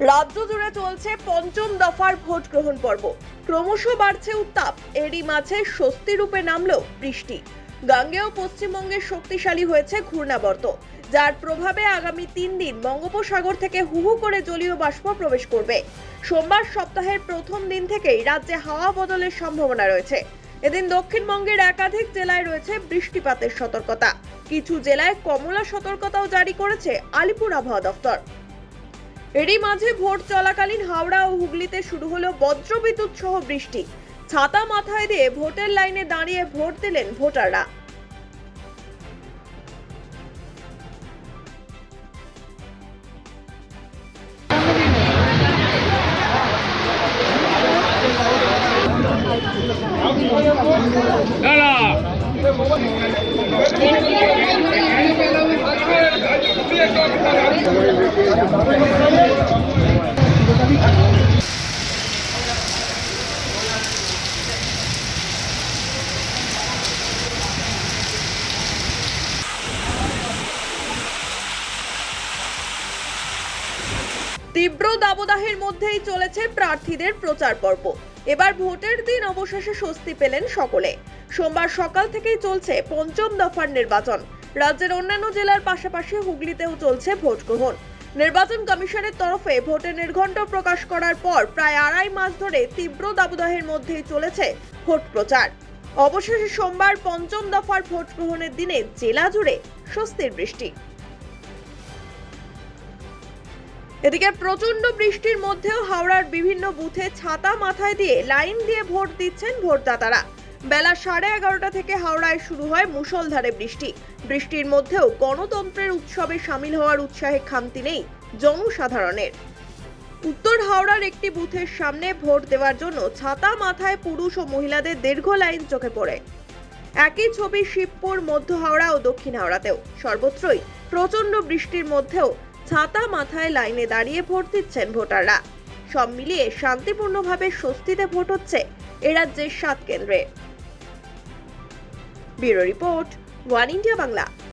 রাজ্য জুড়ে চলছে পঞ্চম দফার ভোট গ্রহণ পর্ব। ক্রমশ বাড়ছে উত্তাপ। এরই মাঝে স্বস্তি রূপে নামলো বৃষ্টি। গাঙ্গেয় পশ্চিমবঙ্গে শক্তিশালী হয়েছে ঘূর্ণাবর্ত, যার প্রভাবে আগামী তিন দিন বঙ্গোপসাগর থেকে হুহু করে জলীয় বাষ্প প্রবেশ করবে। সোমবার সপ্তাহের প্রথম দিন থেকেই রাজ্যে হাওয়া বদলের সম্ভাবনা রয়েছে। এদিন দক্ষিণবঙ্গের একাধিক জেলায় রয়েছে বৃষ্টিপাতের সতর্কতা। কিছু জেলায় কমলা সতর্কতাও জারি করেছে আলিপুর আবহাওয়া দফতর। এরই মাঝে ভোট চলাকালীন হাওড়া ও হুগলিতে শুরু হলো বজ্রবিদ্যুৎ সহ বৃষ্টি। ছাতা মাথায় দিয়ে ভোটের লাইনে দাঁড়িয়ে ভোট দিলেন ভোটাররা। তীব্র দাবদাহের মধ্যেই চলেছে প্রার্থীদের প্রচার পর্ব। এবার ভোটের দিন অবশেষে স্বস্তি পেলেন সকলে। সোমবার সকাল থেকেই চলছে পঞ্চম দফার নির্বাচন। রাজ্যের অন্যান্য জেলার পাশাপাশি হুগলিতেও চলছে ভোট গ্রহণ। নির্বাচন কমিশনের তরফে ভোটের নির্ঘণ্ট প্রকাশ করার পর প্রায় আড়াই মাস ধরে তীব্র দাবদাহের মধ্যেই চলেছে ভোট প্রচার। অবশেষে সোমবার পঞ্চম দফার ভোট গ্রহণের দিনে জেলা জুড়ে স্বস্তির বৃষ্টি। এদিকে প্রচণ্ড বৃষ্টির মধ্যেও হাওড়ার বিভিন্ন বুথে ছাতা মাথায় দিয়ে লাইন দিয়ে ভোট দিচ্ছেন ভোটদাতারা। বেলা সাড়ে এগারোটা থেকে হাওড়ায় শুরু হয় মুষলধারে বৃষ্টি। বৃষ্টির মধ্যেও গণতন্ত্রের উৎসবে সামিল হওয়ার উৎসাহে খামতি নেই জনসাধারণের। উত্তর হাওড়ার একটি বুথের সামনে ভোট দেওয়ার জন্য ছাতা মাথায় পুরুষ ও মহিলাদের দীর্ঘ লাইন চোখে পড়ে। একই ছবি শিবপুর, মধ্য হাওড়া ও দক্ষিণ হাওড়াতেও। সর্বত্রই প্রচণ্ড বৃষ্টির মধ্যেও ছাতা মাথায় লাইনে দাঁড়িয়ে ভোট দিচ্ছেন ভোটাররা। সব মিলিয়ে শান্তিপূর্ণভাবে স্বস্তিতে ভোট হচ্ছে এ রাজ্যের সাত কেন্দ্রে। Bureau report, one India Bangla.